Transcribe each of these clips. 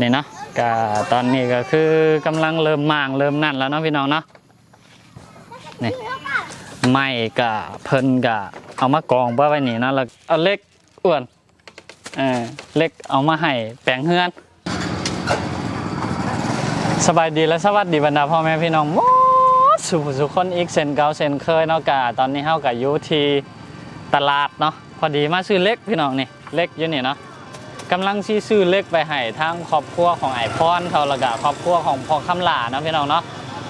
นี่เนาะก็ตอนนี้ก็คือกำลังเริ่มมางเริ่มนั่นแล้วเนาะพี่น้องเนาะนี่ไม่ก็เพิ่นก็เอามากองเพื่อไว้นี่เนาะแล้วเอาเล็กอ้วนเออเล็กเอามาให้แปลงเฮือน สบายดีและสวัสดีบรรดาพ่อแม่พี่น้องมสุขสุขคนอีกเซนเกาเซนเคยเนาะกะตอนนี้เฮากับยูทีตลาดเนาะพอดีมาซื้อเล็กพี่น้องนี่เล็กอยู่นี่เนาะ กำลังซีซื้อเล็กไปให้ทางครอบครัวของไอพอนเขาละกะครอบครัวของพ่อคำลาเนาะพี่น้องเนาะ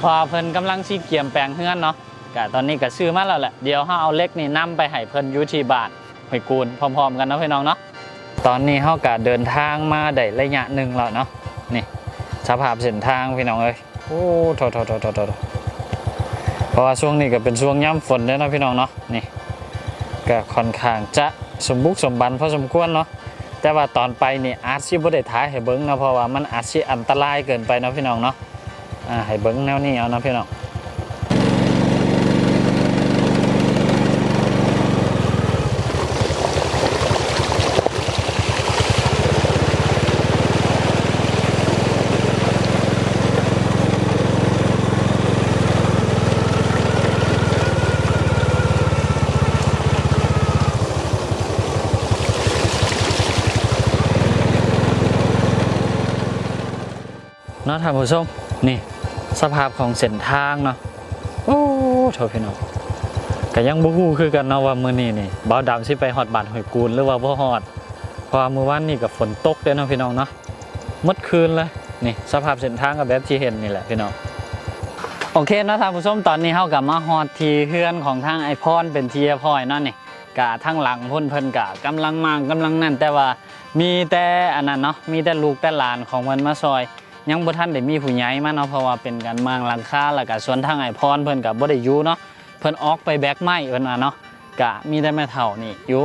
พอเพิ่นกำลังซีเกี่ยมแปลงเฮือนเนาะกะตอนนี้ก็ซื้อมาแล้วแหละเดี๋ยวเฮาเอาเล็กนี่นํไปให้เพิ่นอยู่ที่บ้านหอยกูนพร้อมๆกันเนาะพี่น้องเนาะตอนนี้เฮากะเดินทางมาได้ระยะหนึ่งแล้วเนาะนี่สภาพเส้นทางพี่น้องเอ้ยโอ้โถโถโถโถโถเพราะว่าช่วงนี้ก็เป็นช่วงย่ำฝนด้อเนาะพี่น้องเนาะนี่ก็ค่อนข้างจะสมบุกสมบันพอสมควรเนาะ แต่ว่าตอนไปนี่อาจสิบ่ได้ถ่ายให้เบิ้งเนาะเพราะว่ามันอาจสิอันตรายเกินไปนะพี่น้องเนาะอ่าให้เบิ้งแนวนี้เอานะพี่น้อง นาะท่านผู้ชมนี่ สภาพของเส้นทางเนาะโอ้โถพี่น้องก็ยังบ่ฮู้คือกันเนาะว่ามื้อนี้นี่บ่าวดำสิไปฮอดบ้านห้วยกูนหรือว่าบ่ฮอดเพราะว่ามื้อวานนี่ก็ฝนตกเด้เนาะพี่น้องเนาะหมดคืนเลยนี่สภาพเส้นทางก็แบบที่เห็นนี่แหละพี่น้องโอเคนาะท่านผู้ชมตอนนี้เฮาก็มาฮอดที่เฮือนของทางไอพรเป็นที่เรียบร้อยนาะนี่กะทางหลังพุ่นเพิ่นกะกำลังมากำลังนั่นแต่ว่ามีแต่อันนั้นเนาะมีแต่ลูกแต่หลานของเพิ่นมาซอย ยังบ่ทันได้มีผู้ใหญ่มาเนาะเพราะว่าเป็นการมางหลังคาแล้วก็ส่วนทางไอพรเพิ่นก็บ่ได้อยู่เนาะเพิ่นออกไปแบกไม้เพิ่นว่าเนาะก็มีแต่แม่เฒ่านี่อยู่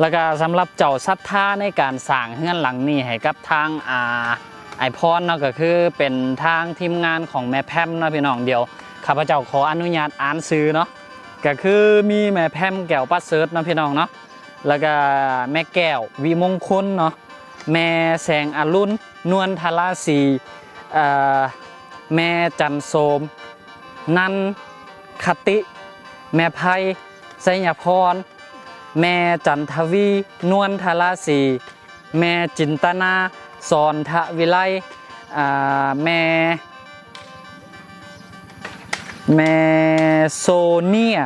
แล้วก็สำหรับเจ้าศรัทธาในการสร้างเฮือนหลังนี้ให้กับทางอ่าไอพรเนาะก็คือเป็นทางทีมงานของแม่แพมเนาะพี่น้องเดียวข้าพเจ้าขออนุญาตอ่านซื้อเนาะก็คือมีแม่แพมแก้วปัดเซิร์ชเนาะพี่น้องเนาะแล้วก็แม่แก้ววีมงคลเนาะแม่แสงอรุณ นวลทาราศีแม่จันโสม นันคติ แม่ไพไสยพร แม่จันทวี นวลทาราศีแม่จินตนาสอนทะวิไลแม่ แม่โซเนีย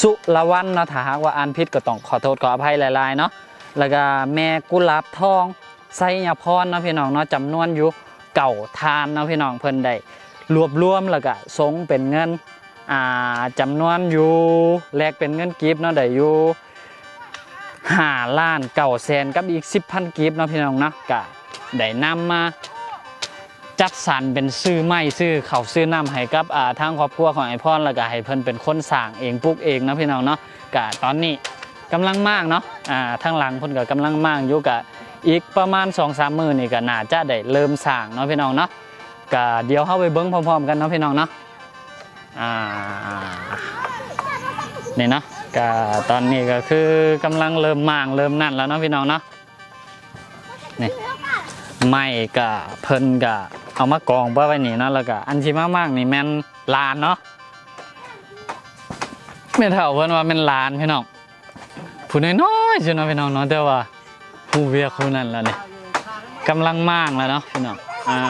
สุรวันเนาะถ้าหากว่าอ่านผิดก็ต้องขอโทษขออภัยหลายๆเนาะแล้วก็แม่กุหลาบทอง ไสยพรเนาะพี่น้องเนาะจำนวนอยู่เก่าทานเนาะพี่น้องเพิ่นได้รวบรวมแล้วก็สงเป็นเงินอ่าจำนวนอยู่แลกเป็นเงินกีบเนาะได้อยู่ห้าล้านเก่าแสนกับอีกสิบพันกีบเนาะพี่น้องเนาะก็ได้นำมาจัดสรรเป็นซื้อไม้ซื้อเขาซื้อน้ำให้กับอ่าทางครอบครัวของไอพรแล้วก็ให้เพิ่นเป็นคนสร้างเองปลูกเองเนาะพี่น้องเนาะก็ตอนนี้กำลังมากเนาะอ่าทางหลังเพิ่นก็กำลังมากอยู่กะ อีกประมาณ2อสามมือนี่ก็น่าจะได้เริ่มสร้างเนาะพี่น้องเนาะก็เดี๋ยวเข้าไปเบิ้งพร้อมๆกันเนาะพี่น้องเนาะอ่านี่เนาะก็ตอนนี้ก็คือกำลังเริ่มมางเริ่มนั่นแล้วเนาะพี่น้องเนาะนี่ไม่ก็เพิ่นก็เอามากองเพื่อไว้นี่เนาะแล้วก็อันที่มากๆนี่แม่นลานเนาะแม่เฒ่าเพิ่นว่าแม่นลานพี่น้องผู้น้อยๆใช่เนาะพี่น้องเนาะแต่ว่า ผู้เวียกผู้นั้นแล้วนี่กำลังมากแล้วเนาะพี่น้องอ่า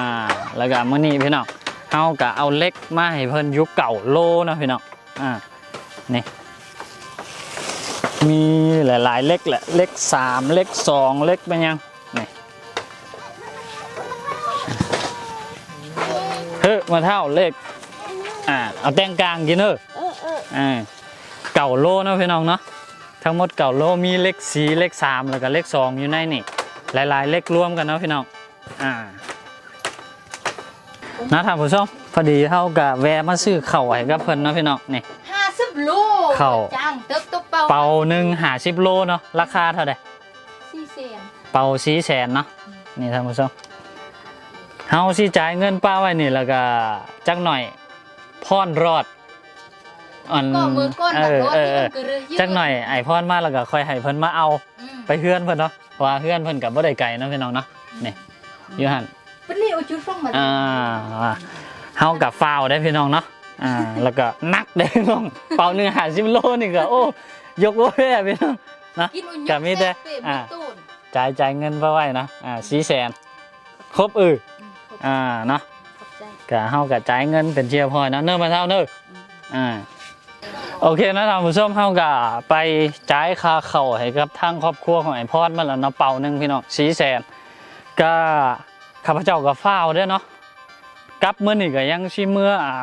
แล้วก็มื้อนี้พี่น้องเฮาก็เอาเหล็กมาให้เพิ่นยุคเก่าโลเนาะพี่น้องอ่านี่มีหลายๆเหล็กแหละเหล็กสามเหล็กสองเหล็กเป็นยังนี่เฮ้ยมาเท่าเหล็กอ่าเอาแตงกลางกินเถอะเออเอออ่าเก่าโลเนาะพี่น้องเนาะ ทั้งหมดเก่าโลมีเลขสีเลขสามแล้วก็เลขสองอยู่ในนี่ หลายๆ เลขรวมกันเนาะพี่น้องอ่านะท่านผู้ชมพอดีเท่ากับแวะมาซื้อเข่าวให้กับเพิ่นเนาะพี่น้องนี่ห้าสิบโลเข้าจังเติบตุ๊บเป่าเป่าหนึ่งหาสิบโลเนาะราคาเท่าไหร่สี่เซนเป่าสีแสนเนาะนี่ท่านผู้ชมเฮาสิจ่ายเงินป้าไว้นี่แล้วก็จักหน่อยพรรอด อันก็มือก้นเอแบบอรถเออที่เอมัอนกระเรือยืดจักหน่อยไอพอนมาแล้วก็ค่อยให้เพิ่นมาเอาอืมไปเฮือนเพิ่นเนาะเพราะว่าเฮือนเพิ่นกับบ่ได้ไกลเนาะพี่น้องเนาะนี่อยู่หั่น เป็นนี่เอาชุดฟองมาอ่าเฮากับฟาวได้พี่น้องเนาะ อ่า แล้วก็นักได้พี่น้อง เป่าหนึ่งหาสิบโลนี่ก็โอ้ยกโว้ยอะพี่น้องนะกินอุ่นก็มีแต่อ่าอ่า ตูนจ่ายจ่ายเงินไปไว้นะ อ่าสี่แสนครบอืออืมขอบอ่าเนาะขอบใจ ก็เฮากับจ่ายเงินเป็นเชียร์พอยเนาะเนิ่มมาเท่าเนิ่อ่า โอเคนะท่านผู้ชมเฮาก็ไปจ่ายค่าเข้าให้กับทางครอบครัวของไอ้พอดมาแล้วเนาะเป่าหนึ่งพี่น้องสี่แสนก็ข้าพเจ้าก็ฟ้าวด้อเนาะกลับมื้อนี้ก็ยังสิเมื่ออ่า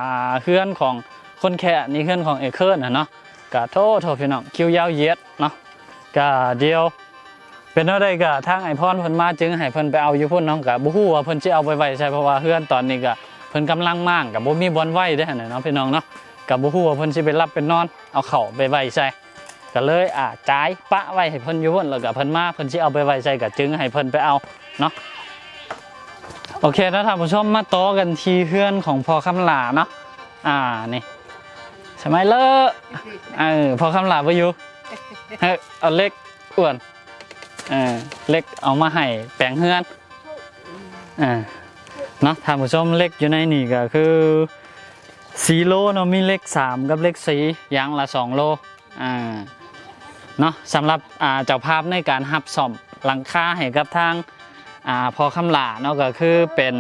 เฮือนของคนแค่นี่เฮือนของเอเคิร์นนะเนาะก็โทษโทษพี่น้องคิวยาวเหยียดเนาะก็เดียว เป็นอาได้ก็ทางไอพรเพิ่นมาจึงให้เพิ่นไปเอาอยู่พุ่นเน้องก็บ่ฮู้ว่าเพิ่นสิเอาไปไว้ใช่เพราะว่าเฮือนตอนนี้ก็เพิ่นกำลังมั่างก็บ่มีบอนไว้เด้อหั่นน่ะเนาะพี่น้องเนาะ ก็บ่ฮู้ว่าเพิ่นสิไปรับเป็นนอน เอาเข้าไปไว้ใส่ก็เลยอ่าจ่ายปะไว้ให้เพิ่นอยู่พุ่นแล้วก็เพิ่นมาเพิ่นสิเอาไปไว้ใส่ก็จึงให้เพิ่นไปเอาเนาะโอเคนะท่านผู้ชมมาต่อกันทีเฮือนของพอคำหลาเนาะอ่านี่สมัยเลอะเออพอคำหลาบ่อยู่เฮ้ยเอาเล็กอ้วนเออเล็กเอามาให้แปลงเฮือนอ่าเนาะท่านผู้ชมเล็กอยู่ในนี่ก็คือ สีโลเนาะมีเล็กสามกับเล็กสีย่างละสองโลอ่าเนาะสำหรับอ่าเจ้าภาพในการหับซ่อมหลังคาให้กับทางอ่าพอคำหลาเนาะก็คือเป็น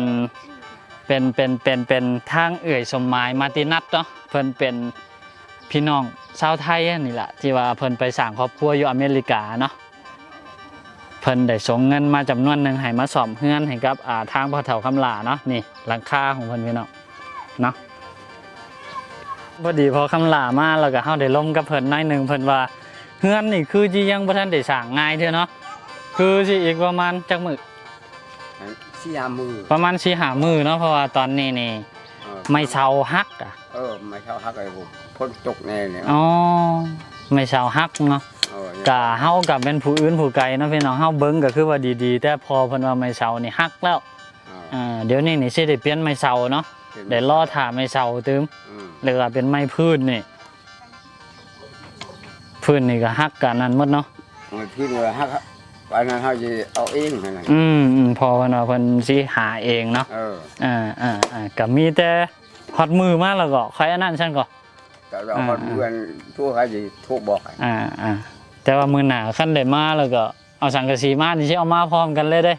เป็นเป็นเป็นเป็นทางเอื่อยสมหมายมาตินัทเนาะเพิ่นเป็นพี่น้องชาวไทยนี่แหละที่ว่าเพิ่นไปสร้างครอบครัวอยู่อเมริกาเนาะเพิ่นได้ส่งเงินมาจำนวนหนึ่งให้มาซ่อมเฮือนให้กับอ่าทางพ่อเฒ่าคำหลาเนาะนี่หลังคาของเพิ่นพี่น้องเนาะ พอดีพอคำลามาแล้วก็เฮาได้ลมกับเพิ่นหน้อยหนึงเพิ่นว่าเฮือนนี่คือสิยังบ่ทันได้สร้างง่ายเด้อเนาะคือสิอีกประมาณจักมื้อสี่ห้ามือประมาณ4 5มื้อเนาะเพราะว่าตอนนี้นี่เออไม่เซาฮักอะเออไม่เท่าฮักไอ้ผมพ่นตกแน่เนี่ยอ๋อไม่เซาฮักเนาะเออก็เฮากับเป็นผู้อื่นผู้ไกลเนาะพี่น้องเฮาเบิ่งก็คือว่าดีๆ แต่พอเพิ่นว่าไม่เซานี่ฮักแล้วเอออ่าเดี๋ยวนี้นี่สิได้เปลี่ยนไม้เสาเนาะได้ล่อถาไม้เสาตึม อืมหรือว่าเป็นไม้พื้นนี่พื้นนี่ก็ฮักกันนั่นหมดเนาะมันพี่เลยฮักไปนั้นเขาจะเอาเองนั่นน่ะอืมอืมพอเพิ่นว่าเพิ่นสิหาเองเนาะเอออ่าอ่าอ่าก็มีแต่ฮอดมือมาแล้วก็ค่อยอันนั้นซั่นก็ แต่เราคนเพื่อนทั่วเขาจะทั่วบอกให้อ่าอ่าแต่ว่ามื้อหน้าคันได้มาแล้วก็เอาสังกะสีมานี่สิเอามาพร้อมกันเลยเด้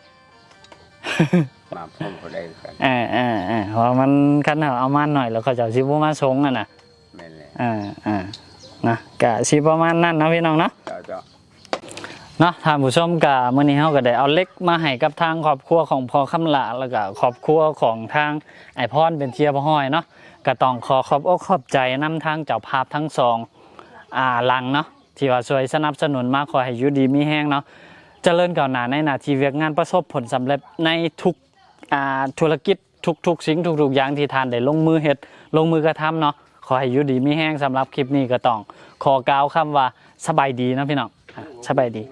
มาพร้อมเขาได้กันอ่าอ่าอ่าเพราะมันคันเอามาหน่อยแล้วเขาเจะสิบ่มาส่งอะน่ะแม่นเลยอ่าอ่านะก็สิประมาณนั้นเนาะพี่น้องเนาะ เจ้าเจ้า เนาะท่านผู้ชมกะมื้อนี้เฮาก็ได้เอาเล็กมาให้กับทางครอบครัวของพ่อคำลาแล้วก็ครอบครัวของทางไอพรเป็นเทียบห้อยเนาะก็ต้องขอขอบอกขอบใจนำทางเจ้าภาพทั้งสองอ่าลังเนาะที่ว่าช่วยสนับสนุนมาขอให้อยู่ดีมีแห้งเนาะ เจริญก้าวหน้าในหน้าที่เวียกงานประสบผลสำเร็จในทุกธุรกิจทุกๆสิ่งทุกๆอย่างที่ทานได้ลงมือเฮ็ดลงมือกระทำเนาะขอให้อยู่ดีมีแห้งสำหรับคลิปนี้ก็ต้อง ขอกล่าวคำว่าสบายดีนะพี่น้องสบายดี